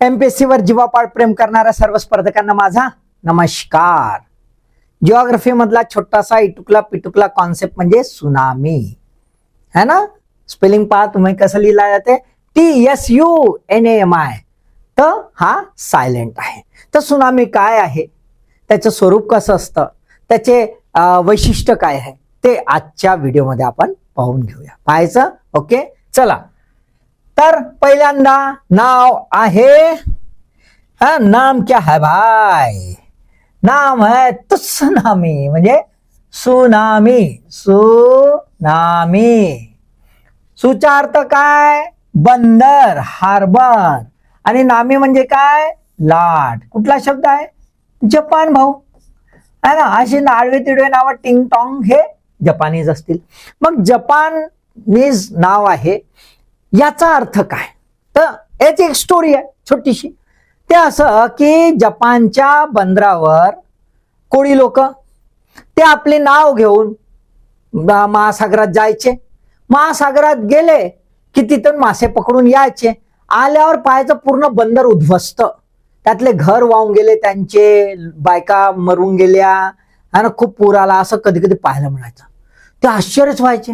MPSC वर जीवापाड प्रेम करणाऱ्या सर्व स्पर्धकांना माझा नमस्कार. जिओग्राफी मधला छोटासा इटुकला पिटुकला कॉन्सेप्ट म्हणजे सुनामी है ना? स्पेलिंग पहा तुम्ही कसं लिहिला जाते T S U N M I तर हा सायलेंट आहे. तर सुनामी काय आहे? त्याचं स्वरूप कसं असतं? त्याचे वैशिष्ट्य काय आहे? ते आजच्या व्हिडिओमध्ये आपण पाहून घेऊया. पाहायचं? ओके चला. तर पहिल्यांदा नाव आहे हा नाम क्या है भाई? नाम है तुसनामी म्हणजे सुनामी सुनामी. सुचा अर्थ काय? बंदर हार्बर. आणि नामी म्हणजे काय? लाट. कुठला शब्द आहे? जपान भाऊ. आहे ना? अशी नाडवे तिडवे नाव टिंग टॉंग हे जपानीज असतील. मग जपानीज नाव आहे. याचा अर्थ काय? तर याची एक स्टोरी आहे छोटीशी. ते असं की जपानच्या बंदरावर कोळी लोक ते आपले नाव घेऊन महासागरात जायचे. महासागरात गेले की तिथून मासे पकडून यायचे. आल्यावर पाहायचं पूर्ण बंदर उद्ध्वस्त. त्यातले घर वाहून गेले त्यांचे बायका मरून गेल्या. आणि खूप पूर आला असं कधी कधी पाहायला मिळायचं. ते आश्चर्यच व्हायचे.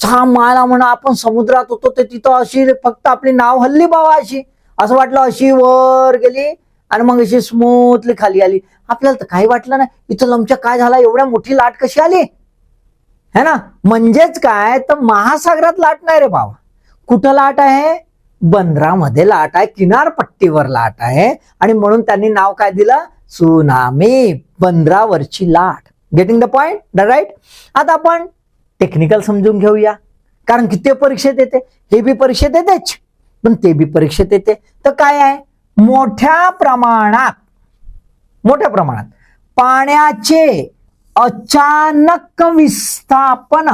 सहा मायला म्हणा आपण समुद्रात होतो ते तिथं अशी फक्त आपली नाव हल्ली बाबा अशी. असं वाटलं अशी वर गेली आणि मग अशी स्मूथली खाली आली. आपल्याला तर काही वाटलं नाही. इथं लमच्या काय झाला? एवढ्या मोठी लाट कशी आली? है ना? म्हणजेच काय? तर महासागरात लाट नाही रे बाबा. कुठं लाट आहे? बंदरामध्ये लाट आहे किनारपट्टीवर लाट आहे. आणि म्हणून त्यांनी नाव काय दिलं? सुनामी बंदरावरची लाट. Getting the point the right आता आपण टेक्निकल समजून घेऊया. कारण की ते परीक्षेत येते. हे बी परीक्षेत येतेच. पण ते बी परीक्षेत येते. तर काय आहे? मोठ्या प्रमाणात मोठ्या प्रमाणात पाण्याचे अचानक विस्थापन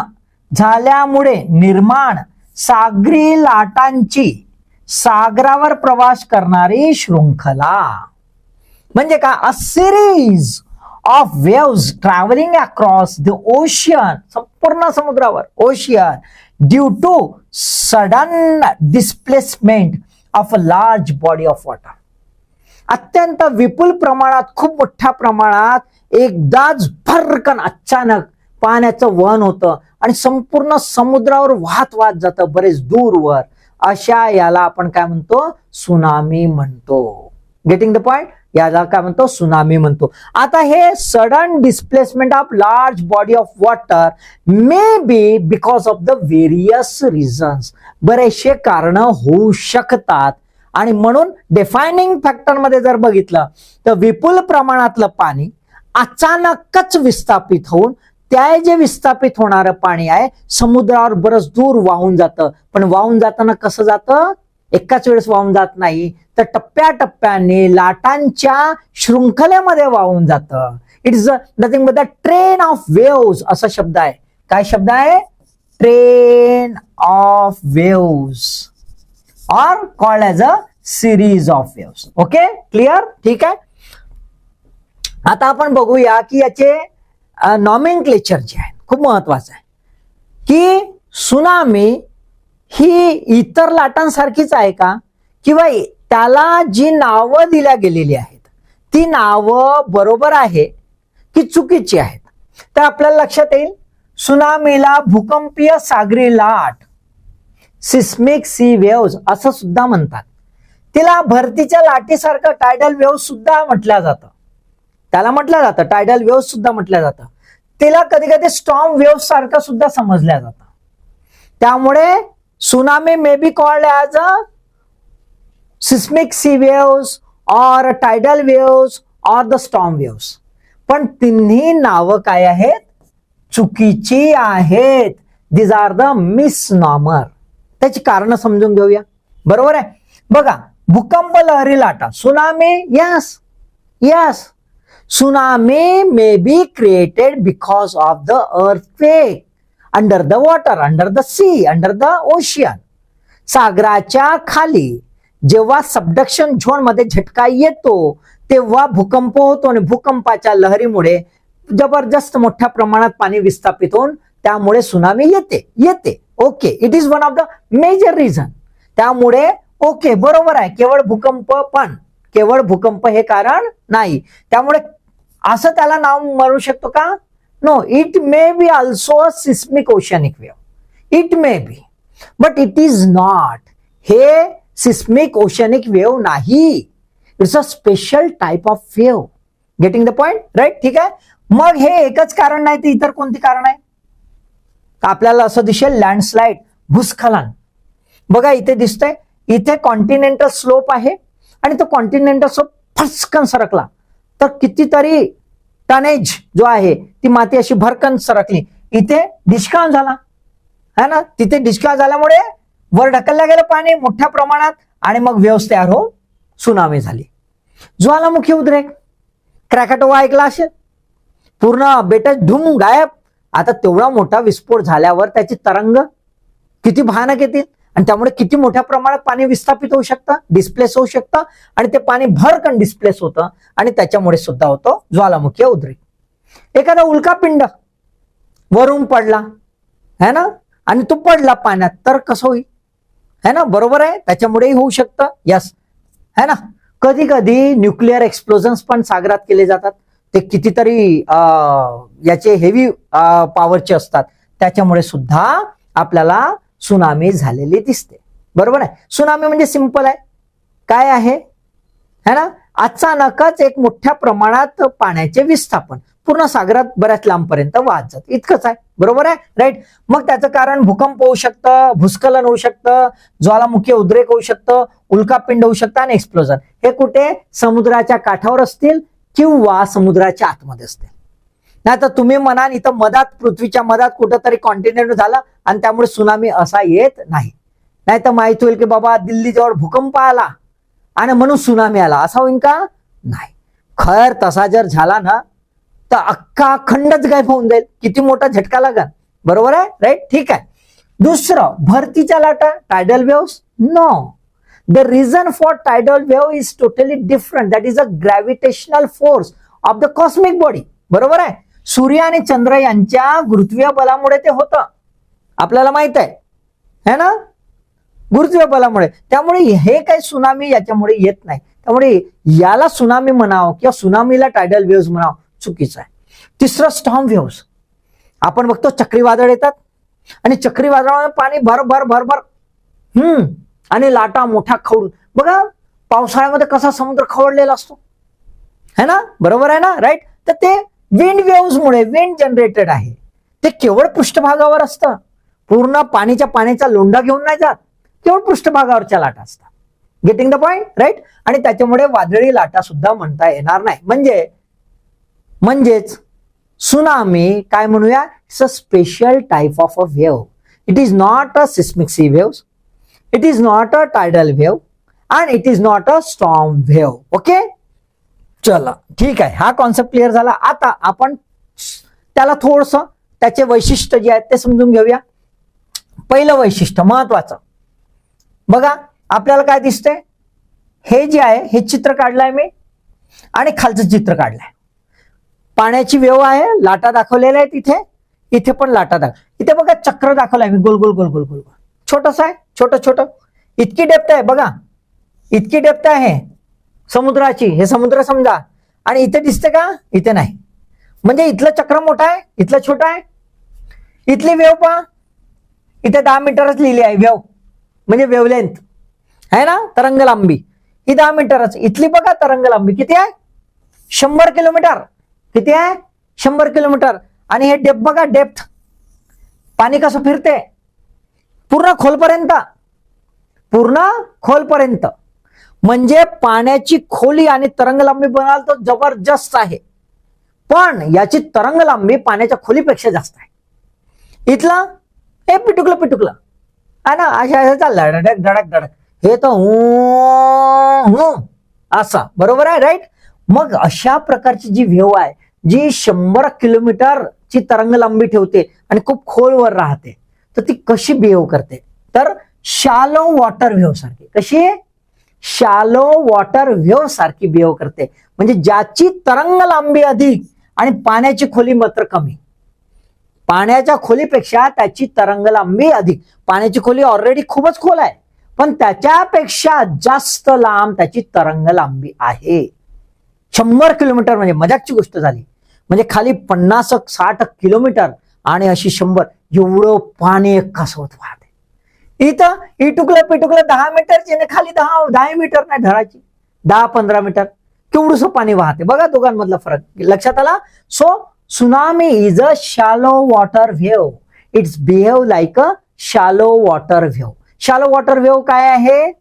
झाल्यामुळे निर्माण सागरी लाटांची सागरावर प्रवास करणारी शृंखला. म्हणजे काय a series of waves travelling across the ocean संपूर्ण समुद्रावर ocean due to sudden displacement of a large body of water अत्यंत विपुल प्रमाणात खूप मोठ्या प्रमाणात एकदाच भरकन अचानक पाण्याचं वहन होतं आणि संपूर्ण समुद्रावर वाहत वाहत जातं बरेच दूरवर. अशा याला आपण काय म्हणतो? सुनामी म्हणतो. गेटिंग द पॉइंट याला काय म्हणतो सुनामी म्हणतो. आता हे sudden displacement of large body of water may be because of the various reasons बरेचसे कारण होऊ शकतात. आणि म्हणून डिफायनिंग फॅक्टरमध्ये जर बघितलं तर विपुल प्रमाणातलं पाणी अचानकच विस्थापित होऊन त्या जे विस्थापित होणारं पाणी आहे समुद्रावर बरंच दूर वाहून जातं. पण वाहून जाताना कसं जातं? एकाच वेळेस वाहून जात नाही तर टप्प्याटप्प्याने लाटांच्या शृंखलेमध्ये वाहून जातं. It is nothing but the train of waves असा शब्द आहे. काय शब्द आहे? Train of waves or called as a series of waves okay clear ठीक आहे? आता आपण बघूया की याचे नॉमिन क्लेचर जे आहे खूप महत्वाचं आहे. की सुनामी ही इतर लाटांसारखीच आहे का? किंवा त्याला जी नावं दिल्या गेलेली आहेत ती नावं बरोबर आहे की चुकीची आहेत? तर आपल्याला लक्षात येईल सुनामीला भूकंपीय सागरी लाट सिस्मिक सी वेव्स असं सुद्धा म्हणतात. तिला भरतीच्या लाटीसारखं टायडल वेव्ह सुद्धा म्हटलं जातं. त्याला म्हटलं जातं टायडल वेव्ह सुद्धा म्हटलं जातं. तिला कधी कधी स्ट्रॉंग वेव्ह सारखं सुद्धा समजल्या जातं. त्यामुळे tsunami may be called as a seismic sea waves or tidal waves or the storm waves पण तिन्ही नावं काय आहेत? चुकीची आहेत. These are the misnomer त्याची कारण समजून घेऊया. बरोबर आहे? बघा भूकंप लहरी लाटा tsunami yes yes tsunami may be created because of the earthquake. Under the water under the sea under the ocean सागराच्या खाली जेव्हा सबडक्शन झोनमध्ये झटका येतो तेव्हा भूकंप होतो आणि भूकंपाच्या लहरीमुळे जबरदस्त मोठ्या प्रमाणात पाणी विस्थापित होऊन त्यामुळे सुनामी येते येते. Okay it is one of the major reason त्यामुळे ओके बरोबर आहे केवळ भूकंप पण केवळ भूकंप हे कारण नाही. त्यामुळे असं त्याला नाव मारू शकतो का? No it may be also a seismic oceanic wave. It may be but it is not हे सिस्मिक ओशनिक वेव नाही it's a special type of wave getting the point right ठीक आहे? मग हे एकच कारण नाही तर इतर कोणती कारण आहे? आपल्याला असं दिसेल? लँडस्लाइड भूस्खलन. बघा इथे दिसतंय. इथे कॉन्टिनेंटल स्लोप आहे आणि तो कॉन्टिनेंटल स्लोप फसकन सरकला. तर कितीतरी टनेज जो आहे ती माती अशी भरकन सरकली. इथे डिस्काउंट झाला. है ना? तिथे डिस्काउंट झाल्यामुळे वर ढकललं गेलं पाणी मोठ्या प्रमाणात आणि मग व्यवस्था तयार होऊन सुनामी झाली. ज्वालामुखी उद्रेक. क्रॅकॅटोवा ऐकला असेल? पूर्ण बेट धूम गायब. आता तेवढा मोठा विस्फोट झाल्यावर त्याची तरंग किती भयानक येतील? आणि त्यामुळे किती मोठ्या प्रमाणात पाणी विस्थापित होऊ शकतं डिस्प्लेस होऊ शकतं आणि ते पाणी भरकन डिस्प्लेस होतं आणि त्याच्यामुळे सुद्धा होतो ज्वालामुखी उद्रेक. एखादा उल्कापिंड वरून पडला है ना? आणि तो पडला पाण्यात तर कसं होईल? है ना? बरोबर आहे? त्याच्यामुळेही होऊ शकतं. यस है ना? कधी कधी न्यूक्लिअर एक्सप्लोजन्स पण सागरात केले जातात. ते कितीतरी याचे हेवी पॉवरचे असतात. त्याच्यामुळे सुद्धा आपल्याला सुनामी झालेली दिसते. बरोबर आहे? सुनामी म्हणजे सिंपल आहे. काय आहे? है ना? अचानकच एक मोठ्या प्रमाणात पाण्याचे विस्थापन पूर्ण सागरात बऱ्याच लांबपर्यंत वाहत जात. इतकंच आहे. बरोबर आहे? राईट मग त्याचं कारण भूकंप होऊ शकतं भूस्खलन होऊ शकतं ज्वालामुखी उद्रेक होऊ शकतं उल्कापिंड होऊ शकतं आणि एक्सप्लोजन हे कुठे? समुद्राच्या काठावर असतील किंवा समुद्राच्या आतमध्ये असतील. नाही तर तुम्ही म्हणाल इथं मधात पृथ्वीच्या मधात कुठंतरी कॉन्टिनेंट झाला आणि त्यामुळे सुनामी असा येत नाही. नाही तर माहीत होईल की बाबा दिल्लीजवळ भूकंप आला आणि म्हणून सुनामी आला. असा होईल का? नाही. खर तसा जर झाला ना तर अख्खा अखंडच गायब होऊन जाईल. किती मोठा झटका लागल बरोबर आहे? राईट ठीक आहे. दुसरं भरतीच्या लाटा tidal waves no the reason for tidal wave is totally different that is a gravitational force of the cosmic body बरोबर आहे? सूर्य आणि चंद्र यांच्या गुरुत्वीय बलामुळे ते होतं. आपल्याला माहीत आहे. है ना? गुरुत्वीय बलामुळे. त्यामुळे हे काही सुनामी याच्यामुळे येत नाही. त्यामुळे याला सुनामी म्हणावं किंवा सुनामीला टायडल वेव्स म्हणावं चुकीचं आहे. तिसरं स्टॉम वेव्स आपण बघतो चक्रीवादळ येतात. आणि चक्रीवादळामुळे पाणी भर भर भर भर. हम्म. आणि लाटा मोठ्या खवळून बघा पावसाळ्यामध्ये कसा समुद्र खवळलेला असतो. है ना? बरोबर आहे ना? राईट तर ते विंड वेव्हमुळे विंड जनरेटेड आहे. ते केवळ पृष्ठभागावर असतं. पूर्ण पाणीच्या पाण्याचा लोंढा घेऊन नाही जात. केवळ पृष्ठभागावरच्या लाटा असतात. गेटिंग द पॉइंट राईट आणि त्याच्यामुळे वादळी लाटा सुद्धा म्हणता येणार नाही. म्हणजे म्हणजेच सुनामी काय म्हणूया? It's a special type of a wave it is not a seismic sea wave it is not a tidal wave and it is not a strong wave okay चला. ठीक आहे. हा कॉन्सेप्ट क्लिअर झाला. आता आपण त्याला थोडस त्याचे वैशिष्ट्य जे आहेत ते समजून घेऊया. पहिलं वैशिष्ट्य महत्वाचं. बघा आपल्याला काय दिसतंय? हे जे आहे हे चित्र काढलंय मी आणि खालचं चित्र काढलंय. पाण्याची वेव आहे लाटा दाखवलेल्या आहेत इथे. इथे पण लाटा दाखव इथे बघा चक्र दाखवलाय मी. गोल गोल गोल गोल गोल. गोल छोटस आहे छोटं छोटं. इतकी डेप्थ आहे बघा. इतकी डेप्थ आहे. समुद्राची हे समुद्र समजा. आणि इथे दिसते का? इथे नाही. म्हणजे इथलं चक्र मोठं आहे इथलं छोटं आहे. इथली वेव पहा. इथे दहा मीटरच लिहिली आहे वेव. म्हणजे वेवलेंथ आहे ना? तरंग लांबी ही दहा मीटरच. इथली बघा तरंग लांबी किती आहे? शंभर किलोमीटर. किती आहे? शंभर किलोमीटर. आणि हे डेप बघा डेप्थ पाणी कसं फिरते? पूर्ण खोलपर्यंत. पूर्ण खोलपर्यंत. म्हणजे पाण्याची खोली आणि तरंग लांबी बनाल तर जबरदस्त आहे. पण याची तरंग लांबी पाण्याच्या खोलीपेक्षा जास्त आहे. इथला हे पिटुकलं पिटुकलं. आहे ना अशा अशा चाललं धडक धडक धडक. हे तर हू असा. बरोबर आहे राईट मग अशा प्रकारची जी व्हेव आहे जी शंभर किलोमीटरची तरंग लांबी ठेवते आणि खूप खोलवर राहते तर ती कशी बिहेव करते? तर शालो वॉटर व्हेव सारखी. कशी? शालो वॉटर व्हेव सारखी बिहेव करते. म्हणजे ज्याची तरंग लांबी अधिक आणि पाण्याची खोली मात्र कमी. पाण्याच्या खोलीपेक्षा त्याची तरंग लांबी अधिक. पाण्याची खोली ऑलरेडी खूपच खोल आहे. पण त्याच्यापेक्षा जास्त लांब त्याची तरंग लांबी आहे. शंभर किलोमीटर म्हणजे मजाकची गोष्ट झाली. म्हणजे खाली पन्नास साठ किलोमीटर आणि अशी शंभर. एवढं पाणी एका सोबत वाहते. इथं इटुकलं पिटुकलं दहा मीटरची आणि खाली दहा दहा मीटर नाही धराची दहा पंधरा मीटर केवढस पाणी वाहते. बघा दोघांमधला फरक. लक्षात आला? So tsunami is a shallow water wave it's behave like a shallow water wave shallow water wave काय आहे?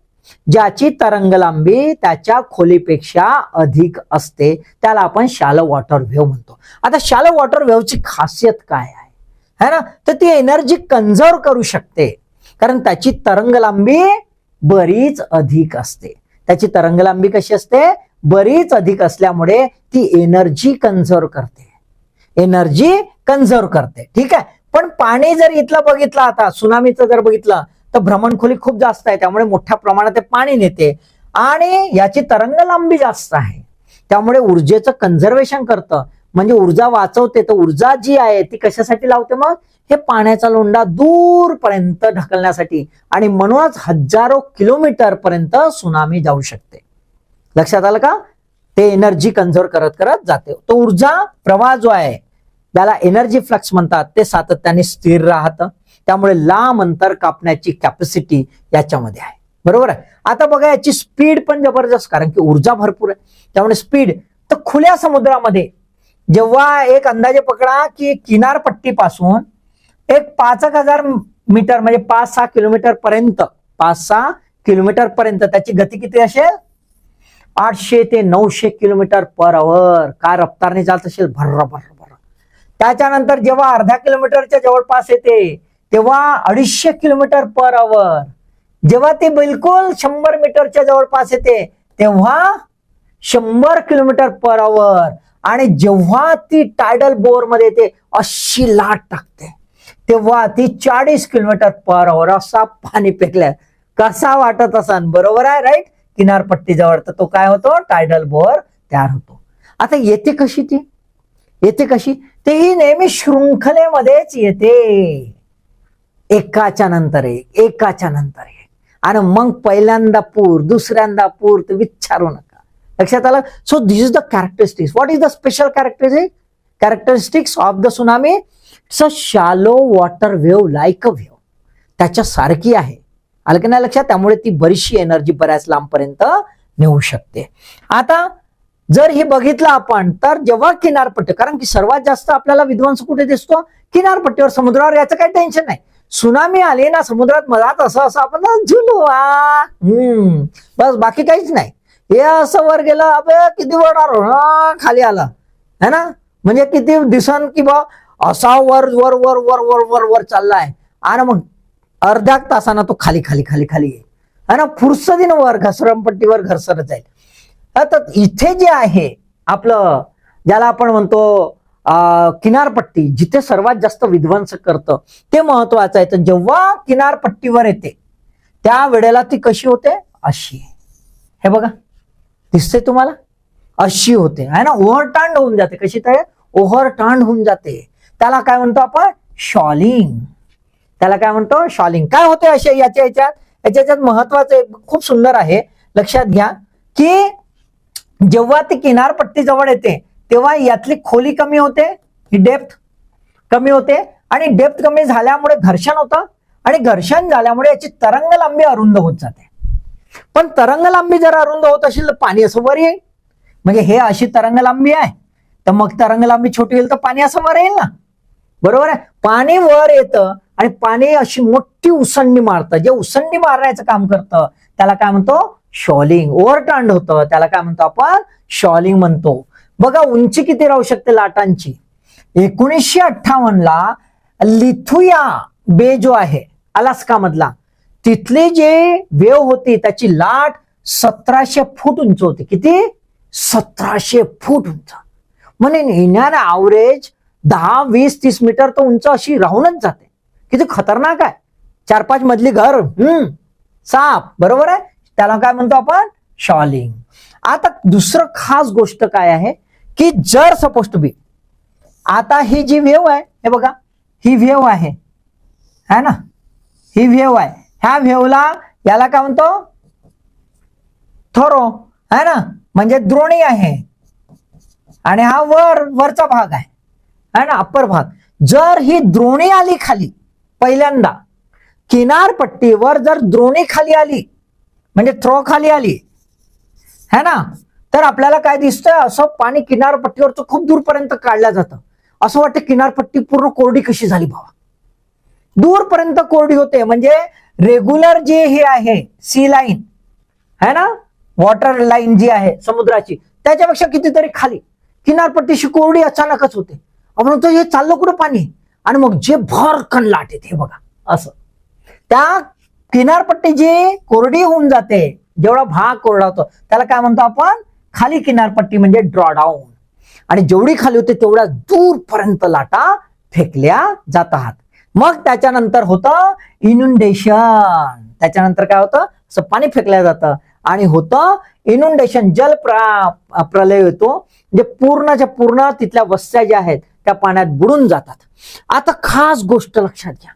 ज्याची तरंग लांबी त्याच्या खोलीपेक्षा अधिक असते. त्याला आपण शालो वॉटर व्हेव म्हणतो. आता शालो वॉटर व्हेवची खासियत काय आहे? है ना? तर ती एनर्जी कन्झर्व करू शकते. कारण त्याची तरंगलांबी बरीच अधिक असते. त्याची तरंगलांबी कशी असते? बरीच अधिक असल्यामुळे ती एनर्जी कन्झर्व करते. एनर्जी कन्झर्व करते. ठीक आहे? पण पाणी जर इथलं बघितलं आता सुनामीचं जर बघितलं तर भ्रमणखोली खूप जास्त आहे. त्यामुळे मोठ्या प्रमाणात ते पाणी नेते. आणि याची तरंगलांबी जास्त आहे. त्यामुळे ऊर्जेचं कन्झर्वेशन करतं. म्हणजे ऊर्जा वाचवते तर ऊर्जा जी आहे ती कशासाठी लावते मग? हे पाण्याचा लोंडा दूरपर्यंत ढकलण्यासाठी. आणि म्हणूनच हजारो किलोमीटर पर्यंत सुनामी जाऊ शकते. लक्षात आलं का? ते एनर्जी कन्झर्व करत करत जाते. तो ऊर्जा प्रवाह जो आहे त्याला एनर्जी फ्लक्स म्हणतात. ते सातत्याने स्थिर राहतं. त्यामुळे लांब अंतर कापण्याची कॅपॅसिटी याच्यामध्ये आहे. बरोबर आहे? आता बघा याची स्पीड पण जबरदस्त कारण की ऊर्जा भरपूर आहे. त्यामुळे स्पीड तर खुल्या समुद्रामध्ये जेव्हा एक अंदाजे पकडा की किनारपट्टीपासून एक पाच एक हजार मीटर म्हणजे पाच सहा किलोमीटर पर्यंत पाच सहा किलोमीटर पर्यंत त्याची गती किती असेल? आठशे ते नऊशे किलोमीटर पर आवर. काय रफ्तारने चालत असेल? भर्र भर्र भर्र त्याच्यानंतर जेव्हा अर्ध्या किलोमीटरच्या जवळपास येते तेव्हा अडीचशे किलोमीटर पर आवर. जेव्हा ते बिलकुल शंभर मीटरच्या जवळपास येते तेव्हा शंभर किलोमीटर पर आवर. आणि जेव्हा ती टायडल बोरमध्ये येते अशी लाट टाकते. तेव्हा ती चाळीस किलोमीटर पर आवर असा पाणी फेकल्या कसा वाटत असान? बरोबर आहे राईट किनारपट्टीजवळ. तर तो काय होतो? टायडल बोर तयार होतो. आता येते कशी ती? येते कशी? ते ही नेहमी शृंखलेमध्येच येते. एकाच्या नंतर एक एकाच्या नंतर एक. आणि मग पहिल्यांदा पूर दुसऱ्यांदा पूर तर विचारू नका. लक्षात आलं? So this is the characteristics what is the special characteristic characteristics of the tsunami it's a shallow water wave like a wave त्याच्या सारखी आहे. आलं की नाही लक्षात? त्यामुळे ती बरीचशी एनर्जी बऱ्याच लांबपर्यंत नेऊ शकते. आता जर हे बघितलं आपण तर जेव्हा किनारपट्टी कारण की सर्वात जास्त आपल्याला विध्वंस कुठे दिसतो? किनारपट्टीवर समुद्रावर याचं काही टेन्शन नाही. सुनामी आली ना समुद्रात मधात असं असं आपण झुलू आ हम्म. बस बाकी काहीच नाही. हे असं वर गेलं अबे किती वर हा, खाली आला. है ना? म्हणजे किती दिसन की बा असा वर वर वर वर वर वर वर चाललाय. आणि मग अर्ध्या तासानं तो खाली खाली खाली खाली येईल है ना? फुरसदीन वर घसरमपट्टीवर घसरत जाईल. आता इथे जे आहे आपलं ज्याला आपण म्हणतो किनारपट्टी जिथे सर्वात जास्त विध्वंस करतं ते महत्वाचं आहे. तर जेव्हा किनारपट्टीवर येते त्या वेळेला ती कशी होते? अशी हे बघा. दिसते तुम्हाला? अशी होते. आहे ना? ओव्हरटांड होऊन जाते. कशी तर ओव्हरटांड होऊन जाते. त्याला काय म्हणतो आपण? शॉलिंग त्याला काय म्हणतो? शॉलिंग काय होते असे याच्या याच्यात? याच्या याच्यात महत्वाचं खूप सुंदर आहे. लक्षात घ्या की जेव्हा ती किनारपट्टी जवळ येते तेव्हा यातली खोली कमी होते ही डेप्थ कमी होते आणि डेप्थ कमी झाल्यामुळे घर्षण होतं आणि घर्षण झाल्यामुळे याची तरंग लांबी अरुंद होत जाते. पण तरंगलांबी जर अरुंद होत असेल तर पाणी असं वर येईल. म्हणजे हे अशी तरंगलांबी आहे. तर मग तरंगलांबी छोटी होईल तर पाणी असं वर येईल ना. बरोबर आहे? पाणी वर येतं आणि पाणी अशी मोठी उसंडी मारतं. जे उसंडी मारण्याचं काम करतं त्याला काय म्हणतो? शॉलिंग. ओव्हरटर्न होतं. त्याला काय म्हणतो आपण? शॉलिंग म्हणतो. बघा उंची किती राहू शकते लाटांची? एकोणीसशे अठ्ठावन्नला लिथुया बे जो आहे अलास्का मधला तिथली जे वेव होती त्याची लाट सतराशे फूट उंच होती. किती? सतराशे फूट उंच. म्हणजे येणारा आवरेज दहा वीस तीस मीटर तर उंच अशी राहूनच जाते. किती खतरनाक आहे. चार पाच मधली घर हम्म साप बरोबर आहे? त्याला काय म्हणतो आपण? शॉलिंग आता दुसरं खास गोष्ट काय आहे? की जर सपोज टू बी आता ही जी वेव आहे हे बघा ही वेव आहे. है ना? ही वेव आहे. ह्या व्हेवला याला काय म्हणतो? थोरो आहे ना? म्हणजे द्रोणी आहे. आणि हा वर वरचा भाग आहे. है ना? अप्पर भाग. जर ही द्रोणी आली खाली पहिल्यांदा किनारपट्टीवर जर द्रोणी खाली आली म्हणजे थ्रो खाली आली है ना? तर आपल्याला काय दिसतंय? असं पाणी किनारपट्टीवरचं खूप दूरपर्यंत काढलं जातं. असं वाटतं किनारपट्टी पूर्ण कोरडी कशी झाली भावा दूरपर्यंत कोरडी होते. म्हणजे रेग्युलर जे हे आहे सी लाईन है ना? वॉटर लाईन जी आहे समुद्राची त्याच्यापेक्षा कितीतरी खाली. किनारपट्टीशी कोरडी अचानकच होते. म्हणून तो हे चाललं कुठं पाणी? आणि मग जे भरकन लाट येते हे बघा असं. त्या किनारपट्टी जी कोरडी होऊन जाते जेवढा भाग कोरडा होतो त्याला काय म्हणतो आपण? खाली किनारपट्टी म्हणजे ड्रॉडाऊन आणि जेवढी खाली होते तेवढ्या दूरपर्यंत लाटा फेकल्या जातात मग त्याच्यानंतर होतं इनुंडेशन त्याच्यानंतर काय होतं? असं पाणी फेकलं जातं. आणि होतं इनुंडेशन जल प्रा प्रलय येतो. म्हणजे पूर्णच्या पूर्ण तिथल्या वस्त्या ज्या आहेत त्या पाण्यात बुडून जातात. आता खास गोष्ट लक्षात घ्या.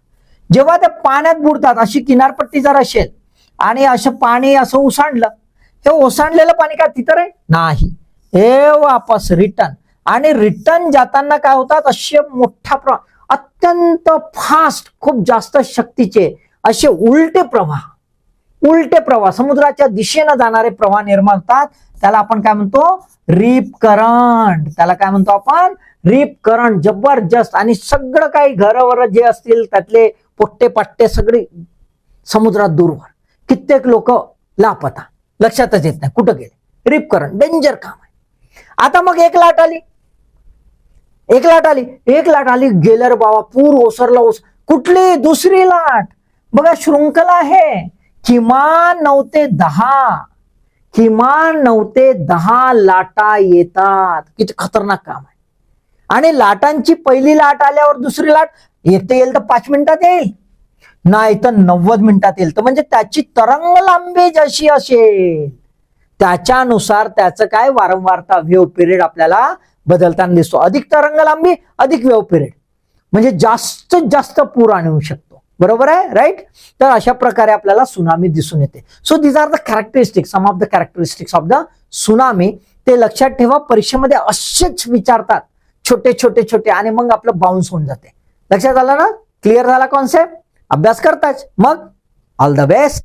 जेव्हा त्या पाण्यात बुडतात अशी किनारपट्टी जर असेल आणि असं पाणी असं ओसांडलं हे ओसांडलेलं पाणी काय तिथं रे? नाही. हे वापस रिटर्न आणि रिटर्न जाताना काय होतात? असे मोठ्या प्र अत्यंत फास्ट खूप जास्त शक्तीचे असे उलटे प्रवाह. उलटे प्रवाह समुद्राच्या दिशेनं जाणारे प्रवाह निर्माण होतात. त्याला आपण काय म्हणतो? Rip current. त्याला काय म्हणतो आपण? रिप करंट जबरदस्त. आणि सगळं काही घरावर जे असतील त्यातले पोट्टे पट्टे सगळे समुद्रात दूरवर. कित्येक लोक लापता. लक्षातच येत नाही. कुठं गेले? रिप करंट डेंजर काम आहे. आता मग एक लाट आली. एक लाट आली एक लाट आली गेलं बाबा पूर ओसरला ओस कुठली दुसरी लाट. बघा शृंखला आहे. किमान नऊ ते दहा. किमान नऊ ते दहा लाटा येतात. किती खतरनाक काम आहे. आणि लाटांची पहिली लाट आल्यावर दुसरी लाट येते येईल तर पाच मिनिटात येईल. नाही तर नव्वद मिनिटात येईल. तर म्हणजे त्याची तरंग लांबी जशी असेल त्याच्यानुसार त्याचं काय वारंवारता वेव पिरियड आपल्याला बदलताना दिसतो. अधिक तरंगलांबी अधिक वेव पिरियड. म्हणजे जास्तीत जास्त पूर आणू शकतो. बरोबर आहे? राईट तर अशा प्रकारे आपल्याला सुनामी दिसून येते. So these are the characteristic some of the characteristics of the tsunami ते लक्षात ठेवा परीक्षेमध्ये असेच विचारतात. छोटे छोटे छोटे आणि मग आपलं बाउन्स होऊन जाते. लक्षात आलं ना? क्लिअर झाला कॉन्सेप्ट अभ्यास करताच. मग ऑल द बेस्ट